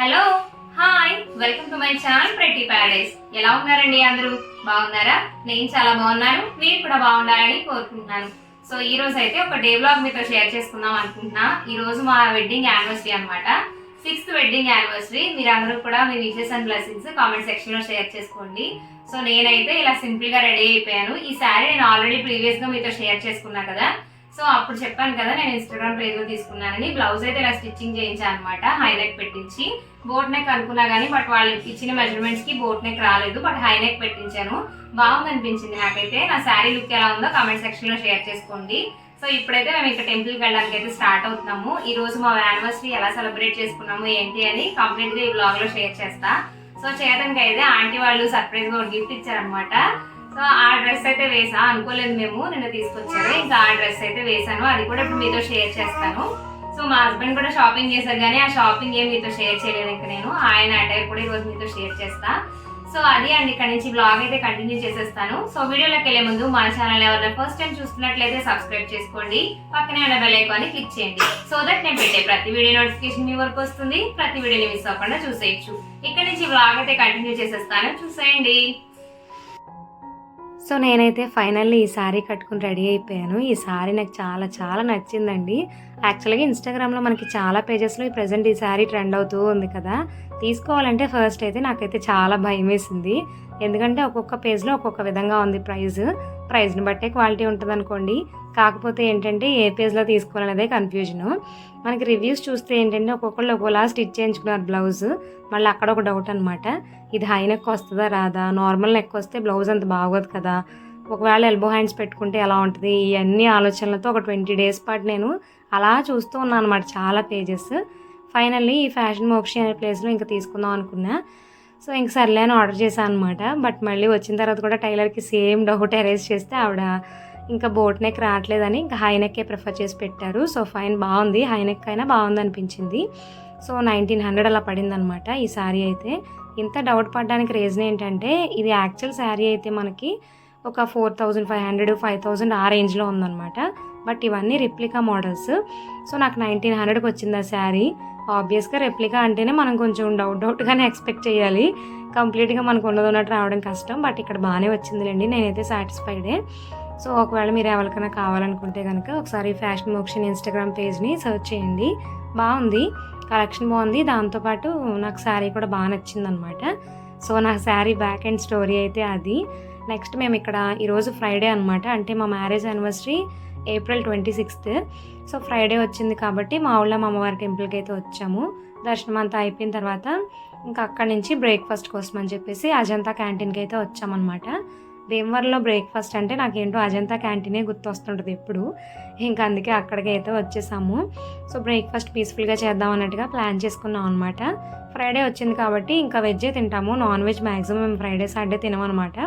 Hello hi welcome to my channel pretty paradise. ఎలా ఉన్నారండి అందరూ? బాగున్నారా? నేను చాలా బాగున్నాను మీరు కూడా బాగుండాలని కోరుకుంటున్నాను. సో ఈ రోజు అయితే ఒక డే బ్లాగ్ మీతో షేర్ చేసుకుందాం అనుకుంటున్నా. ఈ రోజు మా వెడ్డింగ్ యానివర్సరీ అనమాట సిక్స్త్ వెడ్డింగ్ యానివర్సరీ మీరు అందరూ కూడా మీ విషెస్ అండ్ బ్లెస్సింగ్స్ కామెంట్ సెక్షన్లో షేర్ చేసుకోండి. సో నేనైతే ఇలా సింపుల్గా రెడీ అయిపోయాను. ఈ శారీ నేను ఆల్రెడీ ప్రీవియస్గా మీతో షేర్ చేసుకున్నా కదా. సో అప్పుడు చెప్పాను కదా నేను ఇన్స్టాగ్రామ్ పేజ్లో తీసుకున్నానని. బ్లౌజ్ అయితే ఇలా స్టిచ్చింగ్ చేయించాను అనమాట హై పెట్టించి. బోట్ నెక్ అనుకున్నా కానీ బట్ వాళ్ళు ఇచ్చిన మెజర్మెంట్స్కి బోట్ నెక్ రాలేదు బట్ హై పెట్టించాను. బాగుంది అనిపించింది నాకైతే. నా శారీ లుక్ ఎలా ఉందో కామెంట్ సెక్షన్లో షేర్ చేసుకోండి. సో ఇప్పుడైతే మేము ఇక్కడ టెంపుల్కి వెళ్ళడానికి అయితే స్టార్ట్ అవుతున్నాము. ఈ రోజు మా యానివర్సరీ ఎలా సెలబ్రేట్ చేసుకున్నాము ఏంటి అని కంప్లీట్గా ఈ బ్లాగ్లో షేర్ చేస్తా. సో చేయడానికి అయితే ఆంటీ వాళ్ళు సర్ప్రైజ్గా ఒక గిఫ్ట్ ఇచ్చారనమాట సో ఆ డ్రెస్ అయితే వేసా అనుకోలేదు మేము నిన్న తీసుకొచ్చారు ఇంకా ఆ డ్రెస్ అయితే వేసాను. అది కూడా ఇప్పుడు మీతో షేర్ చేస్తాను. సో మా హస్బెండ్ కూడా షాపింగ్ చేశారు కానీ ఆ షాపింగ్ ఏం మీతో షేర్ చేయలేదు ఇంకా నేను. ఆయన అటైర్ కూడా ఈరోజు మీతో షేర్ చేస్తా. సో అది అండి ఇక్కడ నుంచి బ్లాగ్ అయితే కంటిన్యూ చేసేస్తాను. సో వీడియోలోకి వెళ్ళే ముందు మన ఛానల్ ఎవరైనా ఫస్ట్ టైం చూస్తున్నట్లయితే సబ్స్క్రైబ్ చేసుకోండి. పక్కనే ఉన్న బెల్ క్లిక్ చేయండి. సో దట్ నేను పెట్టే ప్రతి వీడియో నోటిఫికేషన్ మీ వరకు వస్తుంది. ప్రతి వీడియోని మిస్ అవ్వకుండా చూసేయచ్చు. ఇక్కడ నుంచి బ్లాగ్ అయితే కంటిన్యూ చేసేస్తాను. చూసేయండి. సో నేనైతే ఫైనల్లీ ఈ శారీ కట్టుకుని రెడీ అయిపోయాను. ఈ శారీ నాకు చాలా చాలా నచ్చిందండి. యాక్చువల్గా ఇన్స్టాగ్రామ్లో మనకి చాలా పేజెస్లో ఈ ప్రజెంట్ ఈ శారీ ట్రెండ్ అవుతూ ఉంది కదా. తీసుకోవాలంటే ఫస్ట్ అయితే నాకైతే చాలా భయం వేసింది ఎందుకంటే ఒక్కొక్క పేజ్లో ఒక్కొక్క విధంగా ఉంది ప్రైస్ ప్రైస్ని బట్టే క్వాలిటీ ఉంటుంది అనుకోండి కాకపోతే ఏంటంటే ఏ పేజ్లో తీసుకోవాలనేదే కన్ఫ్యూజను. మనకి రివ్యూస్ చూస్తే ఏంటంటే ఒక్కొక్కళ్ళు ఒక్కోలా స్టిచ్ చేయించుకున్నారు బ్లౌజ్. మళ్ళీ అక్కడ ఒక డౌట్ అనమాట ఇది హై నెక్ వస్తుందా రాదా? నార్మల్ నెక్ వస్తే బ్లౌజ్ అంత బాగోదు కదా. ఒకవేళ ఎల్బో హ్యాండ్స్ పెట్టుకుంటే ఎలా ఉంటుంది? ఇవన్నీ ఆలోచనలతో ఒక ట్వంటీ డేస్ పాటు నేను అలా చూస్తూ ఉన్నాను అనమాట చాలా పేజెస్. ఫైనల్లీ ఈ ఫ్యాషన్ మోక్షి అనే ప్లేస్లో ఇంకా తీసుకుందాం అనుకున్నా. సో ఇంక సర్లే అని ఆర్డర్ చేశాను అనమాట బట్ మళ్ళీ వచ్చిన తర్వాత కూడా టైలర్కి సేమ్ డౌట్ అరేజ్ చేస్తే ఆవిడ ఇంకా బోట్ నెక్ రావట్లేదని ఇంకా హై నెక్కే ప్రిఫర్ చేసి పెట్టారు. సో ఫైన్ బాగుంది. హై నెక్ అయినా బాగుంది అనిపించింది. సో నైన్టీన్ హండ్రెడ్ అలా పడింది అనమాట ఈ శారీ అయితే. ఇంత డౌట్ పడడానికి రీజన్ ఏంటంటే ఇది యాక్చువల్ శారీ అయితే మనకి ఒక four thousand five hundred five thousand ఆ రేంజ్లో ఉందన్నమాట. బట్ ఇవన్నీ రిప్లికా మోడల్స్. సో నాకు నైన్టీన్ హండ్రెడ్కి వచ్చింది ఆ శారీ ఆబ్వియస్గా రెప్లికా అంటేనే మనం కొంచెం డౌట్ డౌట్గానే ఎక్స్పెక్ట్ చేయాలి. కంప్లీట్గా మనకు ఉన్నది ఉన్నట్టు రావడం కష్టం బట్ ఇక్కడ బాగానే వచ్చిందిలేండి. నేనైతే సాటిస్ఫైడే సో ఒకవేళ మీరు ఎవరికైనా కావాలనుకుంటే కనుక ఒకసారి ఫ్యాషన్ మోక్షన్ ఇన్స్టాగ్రామ్ పేజ్ని సర్చ్ చేయండి. బాగుంది. కలెక్షన్ బాగుంది. దాంతోపాటు నాకు శారీ కూడా బాగా నచ్చిందనమాట. సో నా శారీ బ్యాక్ అండ్ స్టోరీ అయితే అది. నెక్స్ట్ మేము ఇక్కడ ఈరోజు ఫ్రైడే అనమాట అంటే మా marriage anniversary April twenty sixth. So Friday వచ్చింది కాబట్టి మా ఊళ్ళో మా అమ్మవారి టెంపుల్కి అయితే వచ్చాము. దర్శనం అంతా అయిపోయిన తర్వాత ఇంకా అక్కడి నుంచి బ్రేక్ఫాస్ట్ కోసం అని చెప్పేసి అజంతా క్యాంటీన్కి అయితే వచ్చామన్నమాట. భీమవరంలో బ్రేక్ఫాస్ట్ అంటే నాకేంటో అజంతా క్యాంటీనే గుర్తొస్తుంటుంది ఎప్పుడు. ఇంకా అందుకే అక్కడికి అయితే వచ్చేసాము. సో బ్రేక్ఫాస్ట్ పీస్ఫుల్గా చేద్దాం అన్నట్టుగా ప్లాన్ చేసుకున్నాం అనమాట ఫ్రైడే వచ్చింది కాబట్టి ఇంకా వెజ్జే తింటాము. నాన్ వెజ్ మ్యాక్సిమం మేము ఫ్రైడే సాటర్డే తినమనమాట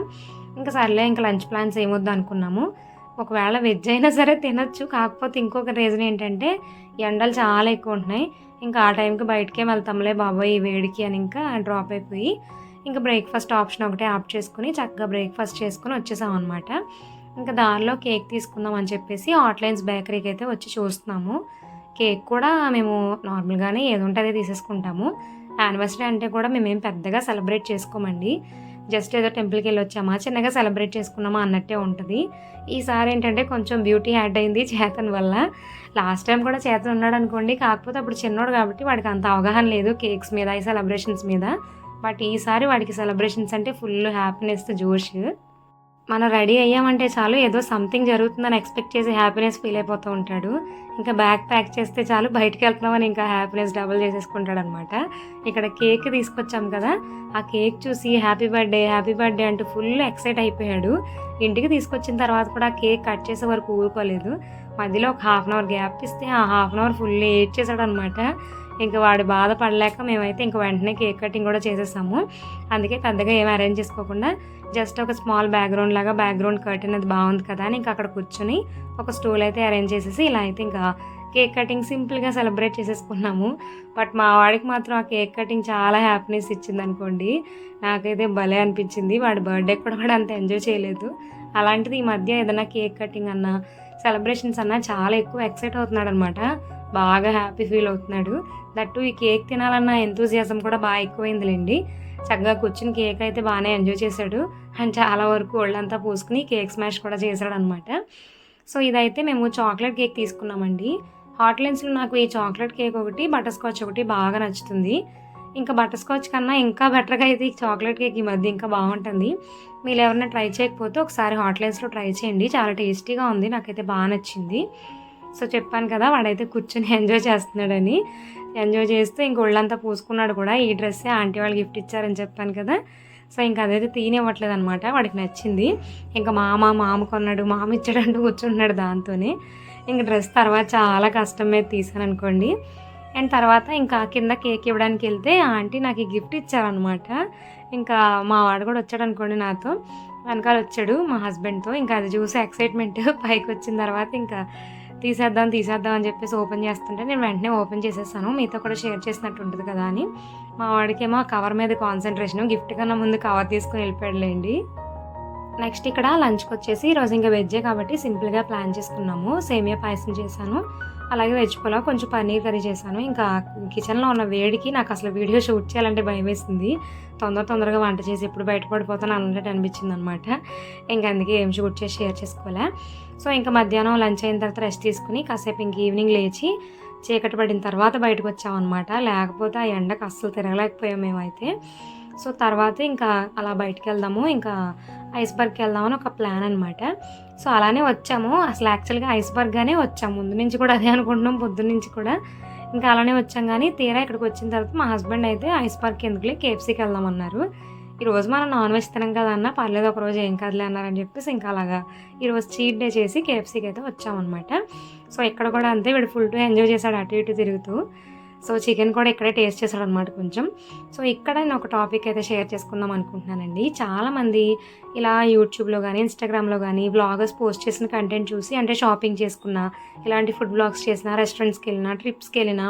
ఇంకా సర్లే ఇంకా లంచ్ ప్లాన్స్ ఏమొద్దు అనుకున్నాము. ఒకవేళ వెజ్ అయినా సరే తినొచ్చు. కాకపోతే ఇంకొక రీజన్ ఏంటంటే ఎండలు చాలా ఎక్కువ ఉంటున్నాయి. ఇంకా ఆ టైంకి బయటకే వెళ్తాంలే బాబాయ్ ఈ వేడికి అని ఇంకా డ్రాప్ అయిపోయి ఇంకా బ్రేక్ఫాస్ట్ ఆప్షన్ ఒకటే ఆప్ చేసుకుని చక్కగా బ్రేక్ఫాస్ట్ చేసుకుని వచ్చేసాం అనమాట ఇంకా దారిలో కేక్ తీసుకుందాం అని చెప్పేసి ఆట్లైన్స్ బేకరీకి అయితే వచ్చి చూస్తున్నాము. కేక్ కూడా మేము నార్మల్గానే ఏది ఉంటే అదే తీసేసుకుంటాము. యానివర్సరీ అంటే కూడా మేమేం పెద్దగా సెలబ్రేట్ చేసుకోమండి. జస్ట్ ఏదో టెంపుల్కి వెళ్ళి వచ్చామా చిన్నగా సెలబ్రేట్ చేసుకున్నామా అన్నట్టే ఉంటుంది. ఈసారి ఏంటంటే కొంచెం బ్యూటీ యాడ్ అయింది చేతన్ వల్ల. లాస్ట్ టైం కూడా చేతన్ ఉన్నాడు అనుకోండి కాకపోతే అప్పుడు చిన్నోడు కాబట్టి వాడికి అంత అవగాహన లేదు కేక్స్ మీద ఈ సెలబ్రేషన్స్ మీద. బట్ ఈసారి వాడికి సెలబ్రేషన్స్ అంటే ఫుల్ హ్యాపీనెస్ జోష్. మనం రెడీ అయ్యామంటే చాలు ఏదో సంథింగ్ జరుగుతుందని ఎక్స్పెక్ట్ చేసి హ్యాపీనెస్ ఫీల్ అయిపోతూ ఉంటాడు. ఇంకా బ్యాగ్ ప్యాక్ చేస్తే చాలు బయటికి వెళ్తున్నామని ఇంకా హ్యాపీనెస్ డబుల్ చేసేసుకుంటాడు అనమాట ఇక్కడ కేక్ తీసుకొచ్చాం కదా ఆ కేక్ చూసి హ్యాపీ బర్త్డే హ్యాపీ బర్త్డే అంటూ ఫుల్ ఎక్సైట్ అయిపోయాడు. ఇంటికి తీసుకొచ్చిన తర్వాత కూడా ఆ కేక్ కట్ చేసే వరకు ఊరుకోలేదు. మధ్యలో ఒక హాఫ్ అన్ అవర్ గ్యాప్ ఇస్తే ఆ హాఫ్ అన్ అవర్ ఫుల్ ఏడ్ చేశాడు అనమాట ఇంకా వాడు బాధపడలేక మేమైతే ఇంకా వెంటనే కేక్ కటింగ్ కూడా చేసేసాము. అందుకే పెద్దగా ఏం అరేంజ్ చేసుకోకుండా జస్ట్ ఒక స్మాల్ బ్యాక్గ్రౌండ్ లాగా బ్యాక్గ్రౌండ్ కర్టెన్ అది బాగుంది కదా అని ఇంకా అక్కడ కూర్చొని ఒక స్టూల్ అయితే అరేంజ్ చేసేసి ఇలా అయితే ఇంకా కేక్ కటింగ్ సింపుల్గా సెలబ్రేట్ చేసేసుకున్నాము. బట్ మా వాడికి మాత్రం ఆ కేక్ కటింగ్ చాలా హ్యాపీనెస్ ఇచ్చింది అనుకోండి. నాకైతే భలే అనిపించింది. వాడి బర్త్డే కూడా కూడా అంత ఎంజాయ్ చేయలేదు. అలాంటిది ఈ మధ్య ఏదైనా కేక్ కటింగ్ అన్నా సెలబ్రేషన్స్ అన్న చాలా ఎక్కువ ఎక్సైట్ అవుతున్నాడు అనమాట బాగా హ్యాపీ ఫీల్ అవుతున్నాడు. దట్టు ఈ కేక్ తినాలన్న ఎంతూజియాజం కూడా బాగా ఎక్కువైందిలేండి. చక్కగా కూర్చుని కేక్ అయితే బాగానే ఎంజాయ్ చేశాడు. అండ్ చాలా వరకు ఒళ్ళంతా పూసుకుని కేక్ స్మాష్ కూడా చేశాడు అనమాట సో ఇదైతే మేము చాక్లెట్ కేక్ తీసుకున్నామండి. హాట్ లెన్స్లో నాకు ఈ చాక్లెట్ కేక్ ఒకటి బటర్ స్కాచ్ ఒకటి బాగా నచ్చుతుంది. ఇంకా బటర్ స్కాచ్ కన్నా ఇంకా బెటర్గా అయితే ఈ చాక్లెట్ కేక్ ఈ మధ్య ఇంకా బాగుంటుంది. మీరు ఎవరైనా ట్రై చేయకపోతే ఒకసారి హాట్ లెన్స్లో ట్రై చేయండి. చాలా టేస్టీగా ఉంది నాకైతే బాగా నచ్చింది. సో చెప్పాను కదా వాడైతే కూర్చొని ఎంజాయ్ చేస్తున్నాడని. ఎంజాయ్ చేస్తూ ఇంక ఒళ్ళంతా పూసుకున్నాడు కూడా. ఈ డ్రెస్సే ఆంటీ వాళ్ళు గిఫ్ట్ ఇచ్చారని చెప్పాను కదా. సో ఇంకా అదైతే తీనివ్వట్లేదు అనమాట వాడికి నచ్చింది. ఇంకా మామ మామ కొన్నాడు మామ ఇచ్చాడంటూ కూర్చుంటున్నాడు దాంతోనే. ఇంక డ్రెస్ తర్వాత చాలా కష్టం మీద తీసాను అనుకోండి అండ్ తర్వాత ఇంకా కింద కేక్ ఇవ్వడానికి వెళ్తే ఆంటీ నాకు ఈ గిఫ్ట్ ఇచ్చారనమాట ఇంకా మా వాడు కూడా వచ్చాడు అనుకోండి నాతో. వెనకాల వచ్చాడు మా హస్బెండ్తో. ఇంకా అది చూసి ఎక్సైట్మెంట్ పైకి వచ్చిన తర్వాత ఇంకా తీసేద్దాం తీసేద్దాం అని చెప్పేసి ఓపెన్ చేస్తుంటే నేను వెంటనే ఓపెన్ చేసేసాను మీతో కూడా షేర్ చేసినట్టు ఉంటుంది కదా అని. మా వాడికేమో ఆ కవర్ మీద కాన్సన్ట్రేషన్ గిఫ్ట్ కన్నా ముందు కవర్ తీసుకుని వెళ్ళిపోయాడులేండి. నెక్స్ట్ ఇక్కడ లంచ్కి వచ్చేసి ఈరోజు ఇంకా వెజ్జే కాబట్టి సింపుల్గా ప్లాన్ చేసుకున్నాము. సేమియా పాయసం చేశాను. అలాగే వెజ్ పులావ్ కొంచెం పన్నీర్ కర్రీ చేశాను. ఇంకా కిచెన్లో ఉన్న వేడికి నాకు అసలు వీడియో షూట్ చేయాలంటే భయం వేసింది తొందర తొందరగా వంట చేసి ఎప్పుడు బయటపడిపోతాను అన్నట్టు అనిపించింది అనమాట ఇంకా అందుకే ఏం షూట్ చేసి షేర్ చేసుకోలే. సో ఇంకా మధ్యాహ్నం లంచ్ అయిన తర్వాత రెస్ట్ తీసుకుని కాసేపు ఇంక ఈవినింగ్ లేచి చీకటి పడిన తర్వాత బయటకు వచ్చామన్నమాట లేకపోతే ఆ ఎండకు అస్సలు తిరగలేకపోయాం మేమైతే. సో తర్వాత ఇంకా అలా బయటికి వెళ్దాము ఇంకా ఐస్బర్గ్కి వెళ్దామని ఒక ప్లాన్ అనమాట సో అలానే వచ్చాము. అసలు యాక్చువల్గా ఐస్బర్గ్గానే వచ్చాము. ముందు నుంచి కూడా అదే అనుకుంటున్నాం పొద్దున్న నుంచి కూడా. ఇంకా అలానే వచ్చాం కానీ తీరా ఇక్కడికి వచ్చిన తర్వాత మా హస్బెండ్ అయితే ఐస్బర్గ్కి ఎందుకులే కేఎఫ్సీకి వెళ్దామన్నారు ఈరోజు మనం నాన్ వెజ్ తినం కదా అన్న పర్లేదు ఒక రోజు ఏం కాదులే అన్నారని చెప్పేసి ఇంకా అలాగా ఈరోజు చీట్ డే చేసి కేఎఫ్సీకి అయితే వచ్చామన్నమాట. సో ఇక్కడ కూడా అంతే వీడు ఫుల్ టు ఎంజాయ్ చేశాడు అటు ఇటు తిరుగుతూ. సో చికెన్ కూడా ఇక్కడే టేస్ట్ చేశాడు అనమాట కొంచెం. సో ఇక్కడ నేను ఒక టాపిక్ అయితే షేర్ చేసుకుందాం అనుకుంటున్నానండి. చాలామంది ఇలా యూట్యూబ్లో కానీ ఇన్స్టాగ్రామ్లో కానీ బ్లాగర్స్ పోస్ట్ చేసిన కంటెంట్ చూసి అంటే షాపింగ్ చేసుకున్నా ఇలాంటి ఫుడ్ బ్లాగ్స్ చేసినా రెస్టారెంట్స్కి వెళ్ళినా ట్రిప్స్కి వెళ్ళినా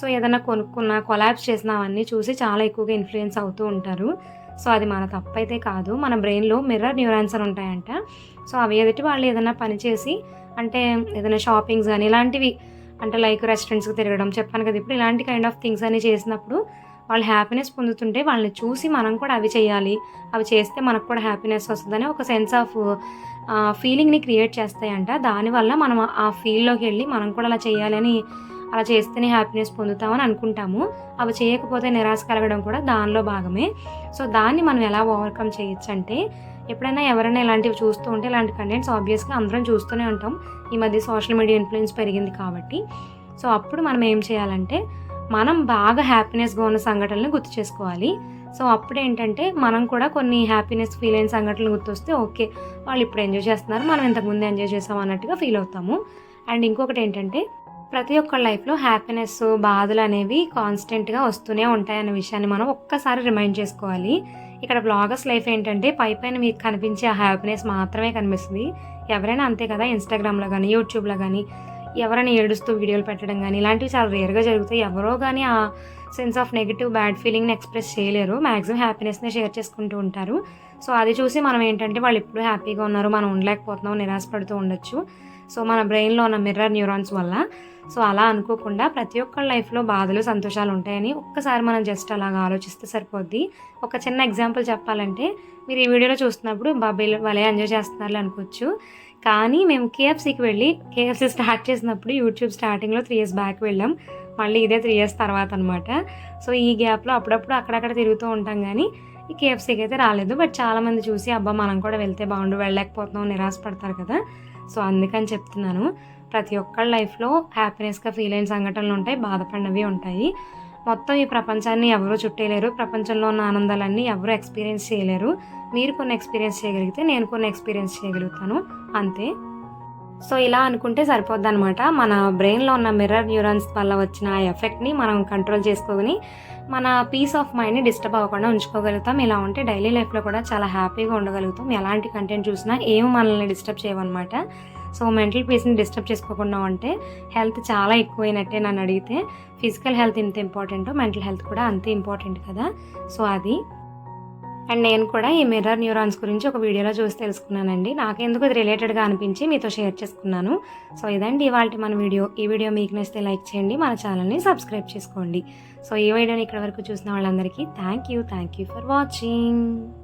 సో ఏదైనా కొనుక్కున్నా కొలాబ్స్ చేసినా అవన్నీ చూసి చాలా ఎక్కువగా ఇన్ఫ్లుయెన్స్ అవుతూ ఉంటారు. సో అది మన తప్పైతే కాదు. మన బ్రెయిన్లో మిర్రర్ న్యూరాన్స్ అని ఉంటాయంట. సో అవి ఎదుటి వాళ్ళు ఏదైనా పని చేసి అంటే ఏదైనా షాపింగ్స్ కానీ ఇలాంటివి అంటే లైక్ రెస్టారెంట్స్కి తిరగడం చెప్పాను కదా ఇప్పుడు ఇలాంటి కైండ్ ఆఫ్ థింగ్స్ అని చేసినప్పుడు వాళ్ళు హ్యాపీనెస్ పొందుతుంటే వాళ్ళని చూసి మనం కూడా అవి చేయాలి. అవి చేస్తే మనకు కూడా హ్యాపీనెస్ వస్తుందని ఒక సెన్స్ ఆఫ్ ఫీలింగ్ని క్రియేట్ చేస్తాయంట. దానివల్ల మనం ఆ ఫీల్డ్లోకి వెళ్ళి మనం కూడా అలా చేయాలని అలా చేస్తేనే హ్యాపీనెస్ పొందుతామని అనుకుంటాము. అవి చేయకపోతే నిరాశ కలగడం కూడా దానిలో భాగమే. సో దాన్ని మనం ఎలా ఓవర్కమ్ చేయొచ్చు అంటే ఎప్పుడైనా ఎవరైనా ఇలాంటివి చూస్తూ ఉంటే ఇలాంటి కంటెంట్స్ ఆబ్వియస్గా అందరం చూస్తూనే ఉంటాం. ఈ మధ్య సోషల్ మీడియా ఇన్ఫ్లుయెన్స్ పెరిగింది కాబట్టి. సో అప్పుడు మనం ఏం చేయాలంటే మనం బాగా హ్యాపీనెస్గా ఉన్న సంఘటనలు గుర్తు చేసుకోవాలి. సో అప్పుడు ఏంటంటే మనం కూడా కొన్ని హ్యాపీనెస్ ఫీల్ అయిన సంఘటనలు గుర్తొస్తే ఓకే వాళ్ళు ఇప్పుడు ఎంజాయ్ చేస్తున్నారు మనం ఇంతకుముందు ఎంజాయ్ చేసాం అన్నట్టుగా ఫీల్ అవుతాము. అండ్ ఇంకొకటి ఏంటంటే ప్రతి ఒక్క లైఫ్లో హ్యాపీనెస్ బాధలు అనేవి కాన్స్టెంట్గా వస్తూనే ఉంటాయనే విషయాన్ని మనం ఒక్కసారి రిమైండ్ చేసుకోవాలి. ఇక్కడ బ్లాగర్స్ లైఫ్ ఏంటంటే పై పైన మీకు కనిపించే ఆ హ్యాపీనెస్ మాత్రమే కనిపిస్తుంది. ఎవరైనా అంతే కదా ఇన్స్టాగ్రామ్లో కానీ యూట్యూబ్లో కానీ ఎవరైనా ఏడుస్తూ వీడియోలు పెట్టడం కానీ ఇలాంటివి చాలా రేర్గా జరుగుతాయి. ఎవరో కానీ ఆ సెన్స్ ఆఫ్ నెగిటివ్ బ్యాడ్ ఫీలింగ్ని ఎక్స్ప్రెస్ చేయలేరు. మ్యాక్సిమం హ్యాపీనెస్ని షేర్ చేసుకుంటూ ఉంటారు. సో అది చూసి మనం ఏంటంటే వాళ్ళు ఎప్పుడు హ్యాపీగా ఉన్నారు మనం ఉండలేకపోతున్నాం నిరాశపడుతూ ఉండొచ్చు. సో మన బ్రెయిన్లో ఉన్న మిర్రర్ న్యూరాన్స్ వల్ల. సో అలా అనుకోకుండా ప్రతి ఒక్కళ్ళ లైఫ్లో బాధలు సంతోషాలు ఉంటాయని ఒక్కసారి మనం జస్ట్ అలాగా ఆలోచిస్తే సరిపోద్ది. ఒక చిన్న ఎగ్జాంపుల్ చెప్పాలంటే మీరు ఈ వీడియోలో చూస్తున్నప్పుడు బాబాయ్ వాళ్ళే ఎంజాయ్ చేస్తున్నారు అనుకోవచ్చు. కానీ మేము కేఎఫ్సీకి వెళ్ళి కేఎఫ్సీ స్టార్ట్ చేసినప్పుడు యూట్యూబ్ స్టార్టింగ్లో త్రీ ఇయర్స్ బ్యాక్ వెళ్ళాం. మళ్ళీ ఇదే త్రీ ఇయర్స్ తర్వాత అనమాట సో ఈ గ్యాప్లో అప్పుడప్పుడు అక్కడక్కడ తిరుగుతూ ఉంటాం కానీ ఈ కేఎఫ్సీకి అయితే రాలేదు. బట్ చాలామంది చూసి అబ్బా మనం కూడా వెళ్తే బాగుండు వెళ్ళలేకపోతున్నాం నిరాశపడతారు కదా. సో అందుకని చెప్తున్నాను. ప్రతి ఒక్కళ్ళ లైఫ్లో హ్యాపీనెస్గా ఫీల్ అయిన సంఘటనలు ఉంటాయి బాధపడినవి ఉంటాయి. మొత్తం ఈ ప్రపంచాన్ని ఎవరూ చుట్టేయలేరు. ప్రపంచంలో ఉన్న ఆనందాలన్నీ ఎవరు ఎక్స్పీరియన్స్ చేయలేరు. మీరు కొన్ని ఎక్స్పీరియన్స్ చేయగలిగితే నేను కొన్ని ఎక్స్పీరియన్స్ చేయగలుగుతాను. అంతే. సో ఇలా అనుకుంటే సరిపోద్ది అనమాట మన బ్రెయిన్లో ఉన్న మిర్రర్ న్యూరాన్స్ వల్ల వచ్చిన ఆ ఎఫెక్ట్ని మనం కంట్రోల్ చేసుకొని మన పీస్ ఆఫ్ మైండ్ని డిస్టర్బ్ అవ్వకుండా ఉంచుకోగలుగుతాం. ఇలా ఉంటే డైలీ లైఫ్లో కూడా చాలా హ్యాపీగా ఉండగలుగుతాం. ఎలాంటి కంటెంట్ చూసినా ఏమి మనల్ని డిస్టర్బ్ చేయవన్నమాట. సో మెంటల్ పీస్ని డిస్టర్బ్ చేసుకోకుండా ఉంటే హెల్త్ చాలా ఎక్కువైనట్టే నన్ను అడిగితే. ఫిజికల్ హెల్త్ ఎంత ఇంపార్టెంటో మెంటల్ హెల్త్ కూడా అంతే ఇంపార్టెంట్ కదా. సో అది. అండ్ నేను కూడా ఈ మిర్రర్ న్యూరాన్స్ గురించి ఒక వీడియోలో చూసి తెలుసుకున్నానండి. నాకెందుకు ఇది రిలేటెడ్గా అనిపించి మీతో షేర్ చేసుకున్నాను. సో ఇదండి ఇవాళ మన వీడియో. ఈ వీడియో మీకు నచ్చితే లైక్ చేయండి మన ఛానల్ని సబ్స్క్రైబ్ చేసుకోండి. సో ఈ వీడియోని ఇక్కడ వరకు చూసిన వాళ్ళందరికీ thank you thank you for watching.